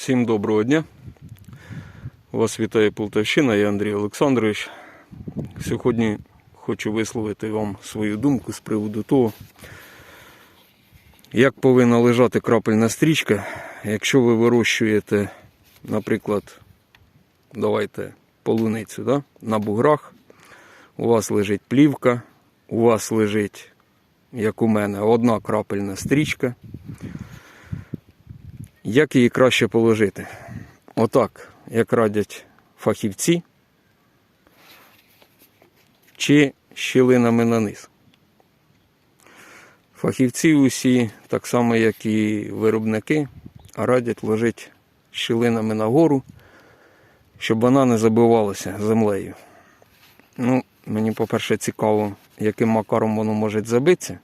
Всім доброго дня. Вас вітає Полтавщина, я Андрій Олександрович. Сьогодні хочу висловити вам свою думку з приводу того, як повинна лежати крапельна стрічка, якщо ви вирощуєте, наприклад, давайте полуницю да? на буграх, у вас лежить плівка, у вас лежить, як у мене, одна крапельна стрічка. Як її краще положити? Отак, як радять фахівці, чи щілинами на низ. Фахівці усі, так само як і виробники, радять ложити щілинами нагору, щоб вона не забивалася землею. Ну, мені, по-перше, цікаво, яким макаром воно може забитися.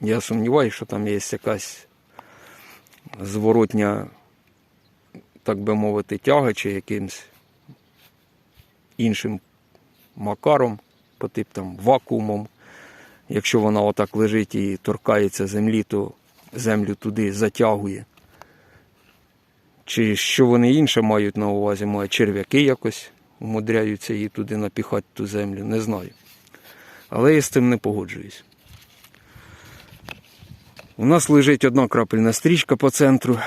Я сумніваюся, що там є якась зворотня, так би мовити, тяга чи якимсь іншим макаром, по тип там вакуумом. Якщо вона отак лежить і торкається землі, то землю туди затягує. Чи що вони інше мають на увазі, мають черв'яки якось умудряються її туди напіхати ту землю, не знаю. Але я з цим не погоджуюсь. У нас лежить одна крапельна стрічка по центру.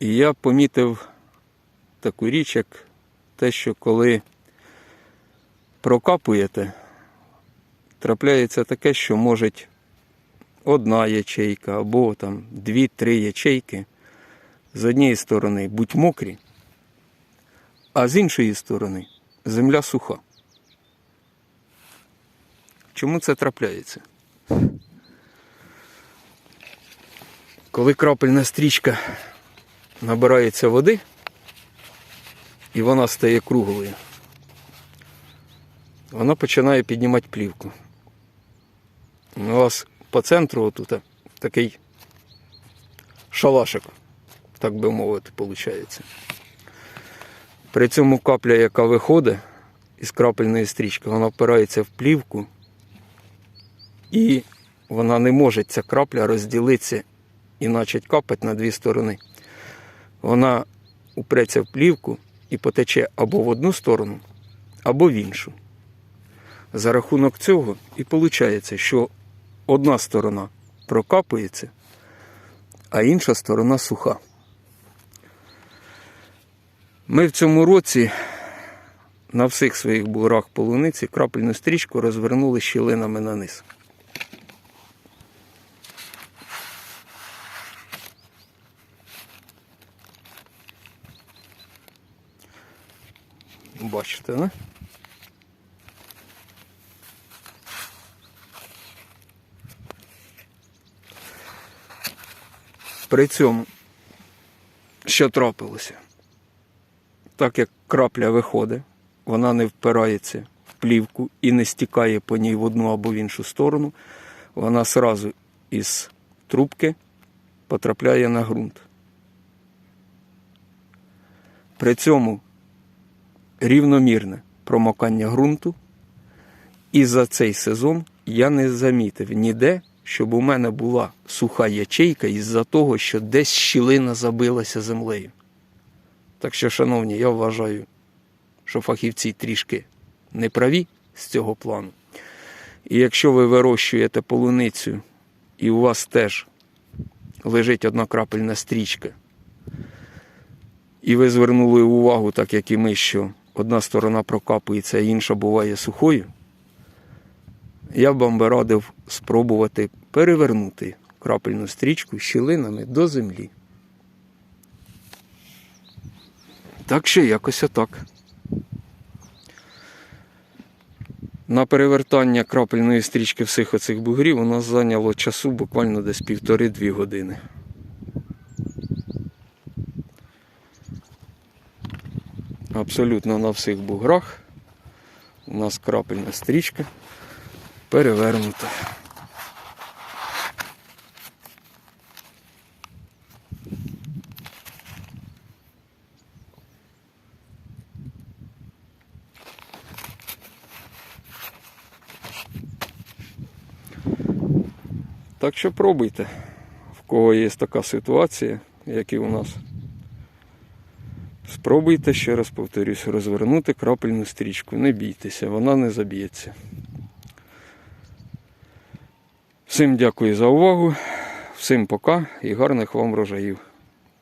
І я помітив таку річ, як те, що коли прокапуєте, трапляється таке, що може одна ячейка або там дві-три ячейки з однієї сторони будь мокрі, а з іншої сторони земля суха. Чому це трапляється? Коли крапельна стрічка набирається води, і вона стає круглою, вона починає піднімати плівку. У вас по центру отут такий шалашик, так би мовити, виходить. При цьому капля, яка виходить із крапельної стрічки, вона впирається в плівку і вона не може ця крапля розділитися і почать капати на дві сторони. Вона упреться в плівку і потече або в одну сторону, або в іншу. За рахунок цього і виходить, що одна сторона прокапується, а інша сторона суха. Ми в цьому році на всіх своїх бурах полуниці крапельну стрічку розвернули щілинами на низ. Бачите? При цьому, що трапилося? Так як крапля виходить, вона не впирається в плівку і не стікає по ній в одну або в іншу сторону, вона сразу із трубки потрапляє на ґрунт. При цьому рівномірне промокання ґрунту. І за цей сезон я не замітив ніде, щоб у мене була суха ячейка із-за того, що десь щілина забилася землею. Так що, шановні, я вважаю, що фахівці трішки не праві з цього плану. І якщо ви вирощуєте полуницю і у вас теж лежить одна крапельна стрічка, і ви звернули увагу, так як і ми, що одна сторона прокапується, а інша буває сухою, я б вам би радив спробувати перевернути крапельну стрічку щілинами до землі. Так що якось отак. На перевертання крапельної стрічки всіх оцих бугрів у нас зайняло часу буквально десь півтори-дві години. Абсолютно на всіх буграх у нас крапельна стрічка перевернута. Так що пробуйте. В кого є така ситуація, як і у нас, спробуйте ще раз повторюсь, розвернути крапельну стрічку. Не бійтеся, вона не заб'ється. Всім дякую за увагу, всім пока і гарних вам врожаїв.